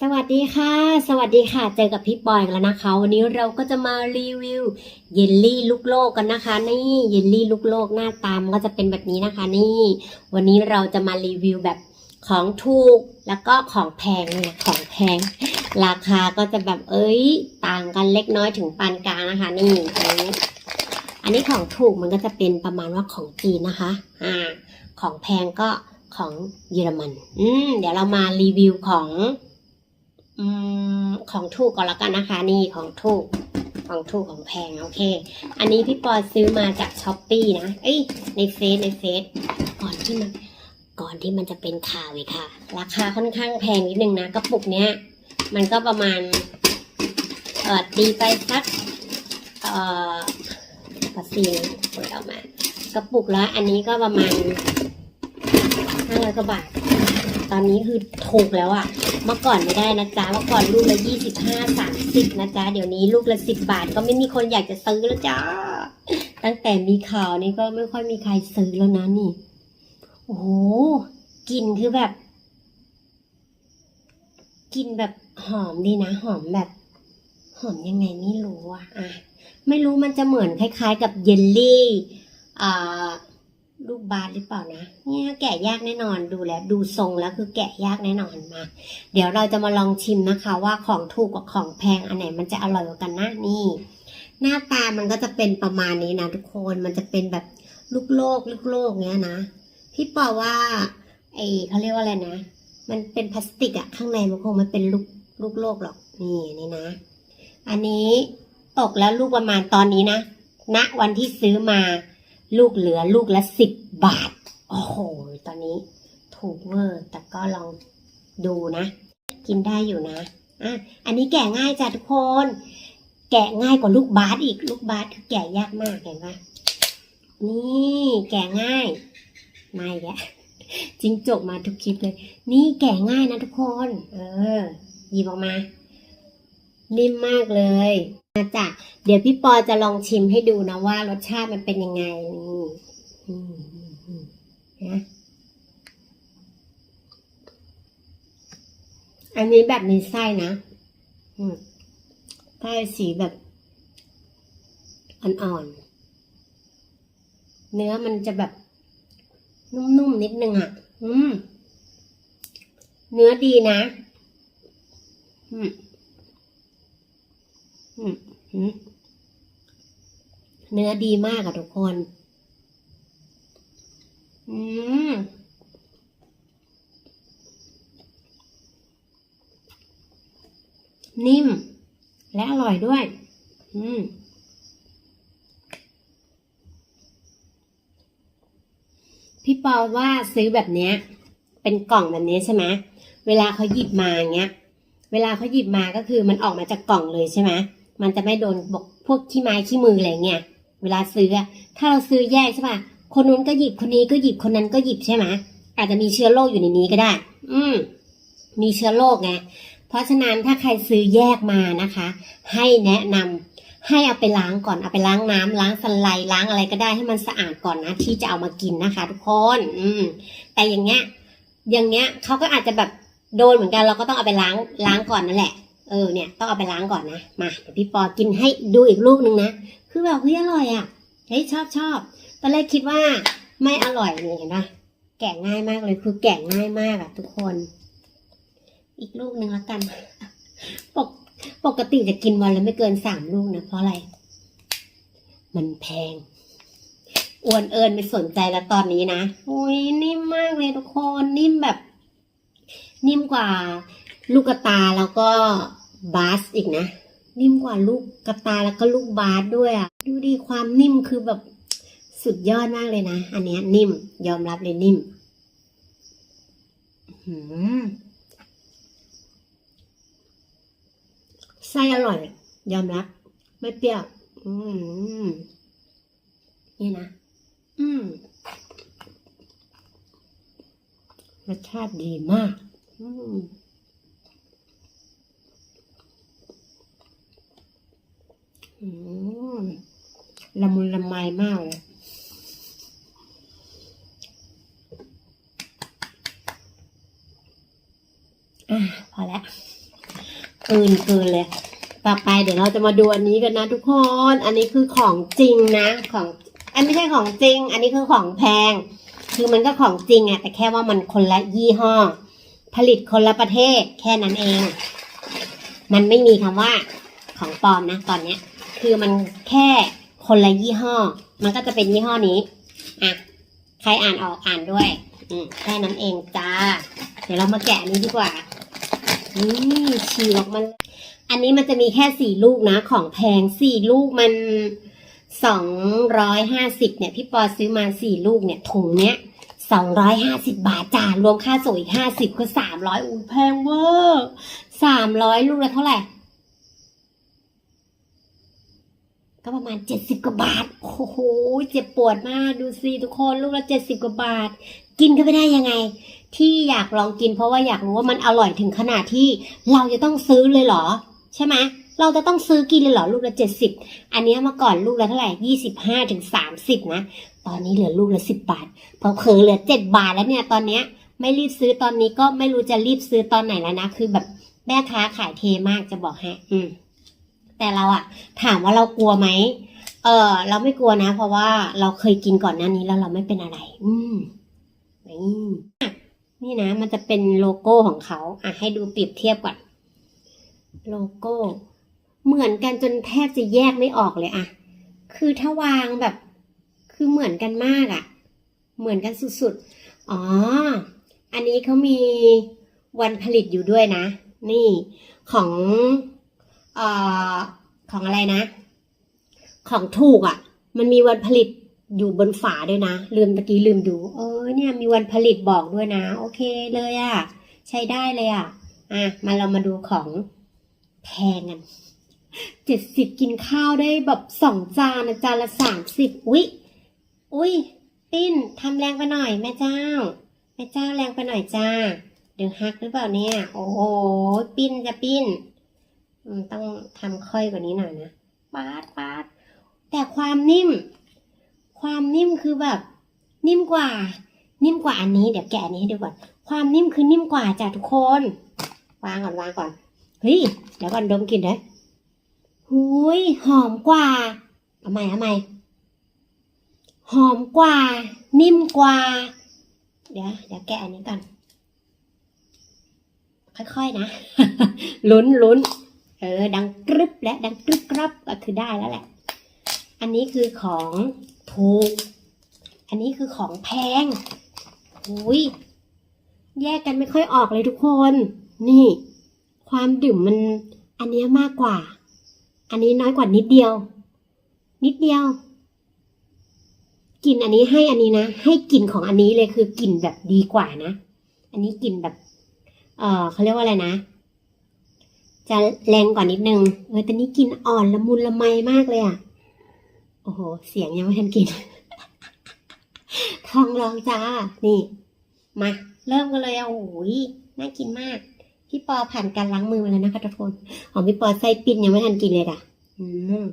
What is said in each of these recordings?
สวัสดีค่ะ สวัสดีค่ะ เจอกับพี่ปอยอีกแล้วนะคะ วันนี้เราก็จะมารีวิวเยลลี่ลูกโลกกันนะคะ นี่เยลลี่ลูกโลกหน้าตามนก็จะเป็นแบบนี้นะคะ นี่ วันนี้เราจะมารีวิวแบบของถูกแล้วก็ของแพงเนี่ยของแพง ราคาก็จะแบบเอ้ยต่างกันเล็กน้อยถึงปานกลางนะคะ นี่อันนี้อันนี้ของถูกมันก็จะเป็นประมาณว่าของจีนนะคะอ่าของแพงก็ของเยอรมัน อืมเดี๋ยวเรามารีวิวของ อืมของถูกก่อนแล้วกันนะคะ นี่ของถูกของถูกของแพงโอเค อันนี้พี่ปอซื้อมาจากช้อปปี้นะ เอ้ยในเฟซในเฟซก่อนที่มันก่อนที่มันจะเป็นข่าวอีกค่ะ ราคาค่อนข้างแพงนิดนึงนะกระปุกเนี้ย มันก็ประมาณเออตีไปสักเอ่อภาษีเปิดออกมากระปุกละอันนี้ก็ประมาณห้าร้อยกว่าบาท ตอนนี้คือถูกแล้วอะ เมื่อก่อนไม่ได้นะจ๊ะเมื่อก่อนลูกละยี่สิบห้าสามสิบนะจ๊ะเดี๋ยวนี้ลูกละสิบบาทก็ไม่มีคนอยากจะซื้อแล้วจ้าตั้งแต่มีข่าวนี้ก็ไม่ค่อยมีใครซื้อแล้วนะนี่ โอ้โหกลิ่นคือแบบกลิ่นแบบหอมดีนะ หอมแบบ หอมยังไงไม่รู้อะอะ ไม่รู้มันจะเหมือนคล้าย ๆ กับเยลลี่อ่า ลูกบาสหรือเปล่านะเนี่ยแกะยากแน่นอนดูแล้วดูทรงแล้วคือแกะยากแน่นอนมา เดี๋ยวเราจะมาลองชิมนะคะ ว่าของถูกกับของแพงอันไหนมันจะอร่อยกว่ากันนะนี่ หน้าตามันก็จะเป็นประมาณนี้นะทุกคนมันจะเป็นแบบลูกโลกลูกโลกเงี้ยนะพี่ปอว่าไอเขาเรียกว่าอะไรนะ มันเป็นพลาสติกอะข้างในมันคงไม่เป็นลูกลูกโลกหรอกนี่นี่นะ อันนี้ตกแล้วลูกประมาณตอนนี้นะณวันที่ซื้อมา ลูกเหลือลูกละสิบบาท โอ้โห ตอนนี้ถูกเวอร์ แต่ก็ลองดูนะ กินได้อยู่นะ อะ อันนี้แกะง่ายจ้ะทุกคน แกะง่ายกว่าลูกบาสอีก ลูกบาสคือแกะยากมากเห็นปะนี่แกะง่าย ไม่แกะจิงจกมาทุกคลิปเลย นี่แกะง่ายนะทุกคน เออ หยิบออกมา นิ่มมากเลย นะจ๊ะเดี๋ยวพี่ปอจะลองชิมให้ดูนะว่ารสชาติมันเป็นยังไงนี่นะอันนี้แบบมีไส้นะไส้สีแบบอ่อนๆ เนื้อมันจะแบบนุ่มๆ นิดนึงอะ อืม เนื้อดีนะ อืม เนื้อดีมากอะทุกคน อืมนิ่ม และอร่อยด้วย อืม พี่ปอว่าซื้อแบบเนี้ย เป็นกล่องแบบนี้ใช่ไหมเวลาเขาหยิบมาอย่างเงี้ย เวลาเขาหยิบมาก็คือมันออกมาจากกล่องเลยใช่ไหม มันจะไม่โดนบกพวกขี้ไม้ขี้มืออะไรเงี้ยเวลาซื้อถ้าเราซื้อแยกใช่ป่ะคนนู้นก็หยิบคนนี้ก็หยิบคนนั้นก็หยิบใช่ไหมอาจจะมีเชื้อโรคอยู่ในนี้ก็ได้ อืม มีเชื้อโรคไงเพราะฉะนั้นถ้าใครซื้อแยกมานะคะ ให้แนะนำให้เอาไปล้างก่อนเอาไปล้างน้ำล้างสไลด์ล้างอะไรก็ได้ให้มันสะอาดก่อนนะที่จะเอามากินนะคะ ทุกคน อืม แต่อย่างเงี้ย อย่างเงี้ยเขาก็อาจจะแบบโดนเหมือนกันเราก็ต้องเอาไปล้างล้างก่อนนั่นแหละ เออเนี่ยต้องเอาไปล้างก่อนนะ มาเดี๋ยวพี่ปอกินให้ดูอีกลูกหนึ่งนะ คือแบบเฮ้ยอร่อยอะเฮ้ยชอบชอบตอนแรกคิดว่าไม่อร่อยนี่เห็นปะแกะง่ายมากเลยคือแกะง่ายมากอะทุกคน อีกลูกหนึ่งแล้วกันปกปกติจะกินวันละไม่เกินสามลูกนะเพราะอะไร มันแพงอ้วนเอิญไม่สนใจแล้วตอนนี้นะอุ้ยนิ่มมากเลยทุกคนนิ่มแบบ นิ่มกว่า ลูกกระตาแล้วก็บาสอีกนะ นิ่มกว่าลูกกระตาแล้วก็ลูกบาสด้วยอะ ดูดีความนิ่มคือแบบสุดยอดมากเลยนะ อันเนี้ยนิ่ม ยอมรับเลยนิ่มหือไส้อร่อย ยอมรับ ไม่เปรี้ยวอืมนี่นะ อืมรสชาติดีมาก อืม อืม ละมุนละไมมากเลยอะพอแล้วเกินเกินเลย ต่อไปเดี๋ยวเราจะมาดูอันนี้กันนะทุกคน อันนี้คือของจริงนะของอันไม่ใช่ของจริง อันนี้คือของแพง คือมันก็ของจริงอะแต่แค่ว่ามันคนละยี่ห้อ ผลิตคนละประเทศแค่นั้นเอง มันไม่มีคำว่าของปลอมนะตอนเนี้ย คือมันแค่คนละยี่ห้อ มันก็จะเป็นยี่ห้อนี้ อะ ใครอ่านออกอ่านด้วย อืมแค่นั้นเองจ้า เดี๋ยวเรามาแกะนี้ดีกว่า นี่ฉีกออกมาอันนี้มันจะมีแค่สี่ลูกนะ ของแพงสี่ลูกมันสองร้อยห้าสิบเนี่ย พี่ปอซื้อมาสี่ลูกเนี่ย ถุงเนี้ยสองร้อยห้าสิบบาทจ้ารวมค่าส่งอีกห้าสิบก็สามร้อยอู้แพงเวอร์สามร้อยลูกละเท่าไหร่ ก็ประมาณเจ็ดสิบกว่าบาท โอ้โห เจ็บปวดมากดูสิทุกคนลูกละเจ็ดสิบกว่าบาท กินก็ไม่ได้ยังไง ที่อยากลองกินเพราะว่าอยากรู้ว่ามันอร่อยถึงขนาดที่เราจะต้องซื้อเลยเหรอ ใช่ไหมเราจะต้องซื้อกินเลยเหรอลูกละเจ็ดสิบอันนี้เมื่อก่อนลูกละเท่าไหร่ยี่สิบห้าถึงสามสิบนะ ตอนนี้เหลือลูกละสิบบาท พอเผลอเหลือเจ็ดบาทแล้วเนี่ยตอนเนี้ยไม่รีบซื้อตอนนี้ก็ไม่รู้จะรีบซื้อตอนไหนแล้วนะ คือแบบแม่ค้าขายเทมากจะบอกให้อืม แต่เราอะถามว่าเรากลัวไหมเออเราไม่กลัวนะ เพราะว่าเราเคยกินก่อนหน้านี้แล้วเราไม่เป็นอะไร อืมนี่นี่นะ มันจะเป็นโลโก้ของเขาอะให้ดูเปรียบเทียบก่อนโลโก้ เหมือนกันจนแทบจะแยกไม่ออกเลยอะคือถ้าวางแบบ คือเหมือนกันมากอะเหมือนกันสุดๆอ๋อ อันนี้เขามีวันผลิตอยู่ด้วยนะ นี่ของ เอ่อของอะไรนะ ของถูกอะ่ะ มันมีวันผลิตอยู่บนฝาด้วยนะ ลืมตะกี้ลืมดูเออเนี่ยมีวันผลิตบอกด้วยนะ โอเคเลยอะ่ะ ใช้ได้เลยอะ่ะ อะ มาเรามาดูของแพงกันเจ็ดสิบกินข้าวได้แบบสองจานจานละสามสิบอุ๊ยอุ๊ยปิ้นทำแรงไปหน่อยแม่เจ้าแม่เจ้าแรงไปหน่อยจ้าเดี๋ยวฮักหรือเปล่าเนี่ย โอ้โหปิ้นจะปิ้น ต้องทำค่อยกว่านี้หน่อยนะปาดปาดแต่ความนิ่ม ความนิ่มคือแบบ นิ่มกว่า นิ่มกว่าอันนี้เดี๋ยวแกะอันนี้ให้ดูก่อนความนิ่มคือนิ่มกว่าจ้ะทุกคน วางก่อนวางก่อนเฮ้ยเดี๋ยวก่อนดมกลิ่นนะหุยหอมกว่าเอาใหม่เอาใหม่หอมกว่า นิ่มกว่า เดี๋ยวเดี๋ยวแกะอันนี้ก่อนค่อยๆนะลุ้นลุ้น เออ ดังกรึบและดังกรึบกรับก็คือได้แล้วแหละ อันนี้คือของถูก อันนี้คือของแพงอุ้ยแยกกันไม่ค่อยออกเลยทุกคน นี่ ความดื่มมัน อันเนี้ยมากกว่า อันนี้น้อยกว่านิดเดียว นิดเดียวกลิ่นอันนี้ให้อันนี้นะ ให้กลิ่นของอันนี้เลยคือกลิ่นแบบดีกว่านะ อันนี้กลิ่นแบบ เออเขาเรียกว่าอะไรนะ จะแรงกว่านิดนึงเออแต่นี่กินอ่อนละมุนละไมมากเลยอะ โอ้โห เสียงยังไม่ทันกิน ทองรองจ้า นี่ มา เริ่มกันเลยอะโอ้โหน่ากินมาก พี่ปอผ่านการล้างมือมาแล้วนะคะทุกคนของพี่ปอไส้ปิ้นยังไม่ทันกินเลยอะ อืม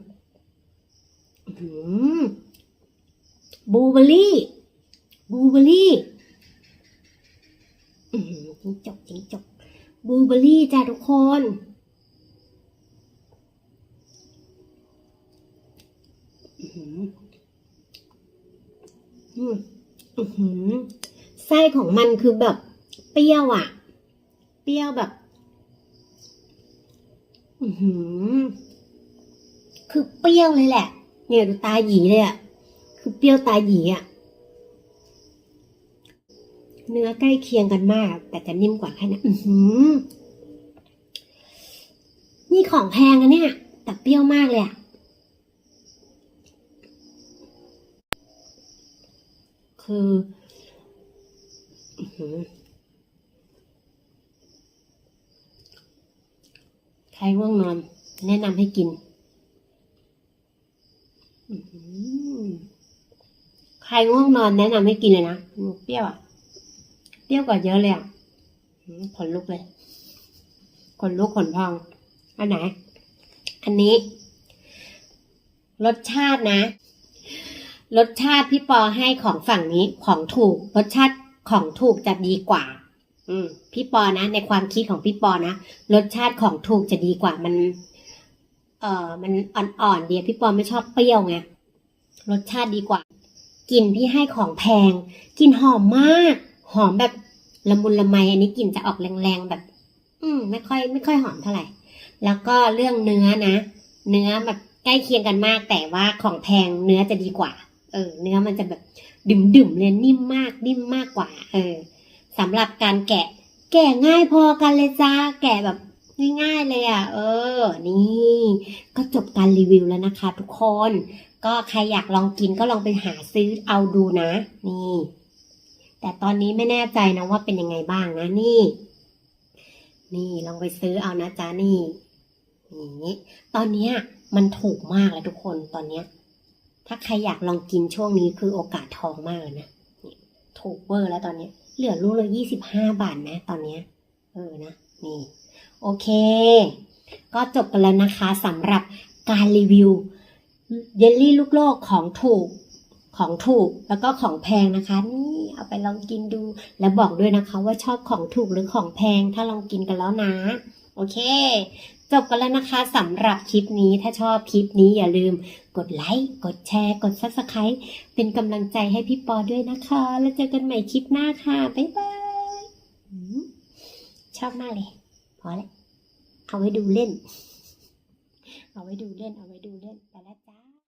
อืมบูเบอร์รี่บูเบอร์รี่จิงจกจิงจกบูเบอร์รี่จ้ะทุกคน อื้อหืออืมอื้อหือ ไส้ของมันคือแบบเปรี้ยวอะเปรี้ยวแบบอืคือเปรี้ยวเลยแหละ เนี่ยดูตาหยีเลยอะคือเปรี้ยวตาหยีอะเนื้อใกล้เคียงกันมาก แต่จะนิ่มกว่าแค่นั้นนี่ของแพงนะเนี่ย แต่เปรี้ยวมากเลยอะคือ ใครง่วงนอน แนะนำให้กิน ใครง่วงนอนแนะนำให้กินเลยนะเปรี้ยวอะ เปรี้ยวกว่าเยอะเลยอะขนลุกเลยขนลุกขนพอง อันไหน อันนี้ รสชาตินะ รสชาติพี่ปอให้ของฝั่งนี้ของถูก รสชาติ ของถูกจะดีกว่า อืม พี่ปอนะ ในความคิดของพี่ปอนะรสชาติของถูกจะดีกว่ามัน เอ่อ มันอ่อนๆเดียวพี่ปอไม่ชอบเปรี้ยวไงรสชาติดีกว่า กลิ่นพี่ให้ของแพงกลิ่นหอมมาก หอมแบบละมุนละไมอันนี้กลิ่นจะออกแรงๆแบบ อืม ไม่ค่อย ไม่ค่อยหอมเท่าไหร่ แล้วก็เรื่องเนื้อนะเนื้อแบบใกล้เคียงกันมาก แต่ว่าของแพงเนื้อจะดีกว่า เออเนื้อมันจะแบบดึ่มๆเลยนิ่มมากนิ่มมากกว่า เออสำหรับการแกะ แกะง่ายพอกันเลยจ้าแกะแบบง่ายๆเลยอะ เออ นี่ ก็จบการรีวิวแล้วนะคะ ทุกคน ก็ใครอยากลองกินก็ลองไปหาซื้อเอาดูนะ นี่ แต่ตอนนี้ไม่แน่ใจนะว่าเป็นยังไงบ้างนะนี่ นี่ลองไปซื้อเอานะจ๊ะนี่นี่ตอนนี้มันถูกมากเลยทุกคนตอนเนี้ย ถ้าใครอยากลองกินช่วงนี้คือโอกาสทองมากเลยนะถูกเวอร์แล้วตอนนี้ เหลือลูกละยี่สิบห้าบาทนะ ตอนนี้เออนะ นี่ โอเค ก็จบกันแล้วนะคะสำหรับการรีวิวเยลลี่ลูกโลกของถูกของถูกแล้วก็ของแพงนะคะ นี่เอาไปลองกินดู แล้วบอกด้วยนะคะว่าชอบของถูกหรือของแพงถ้าลองกินกันแล้วนะ โอเค จบกันแล้วนะคะสำหรับคลิปนี้ถ้าชอบคลิปนี้อย่าลืมกดไลค์กดแชร์ กด subscribe เป็นกำลังใจให้พี่ปอด้วยนะคะ แล้วเจอกันใหม่คลิปหน้าค่ะ บ๊ายบายชอบมากเลย พอแล้วเอาไว้ดูเล่น เอาไว้ดูเล่น เอาไว้ดูเล่นไปแล้ว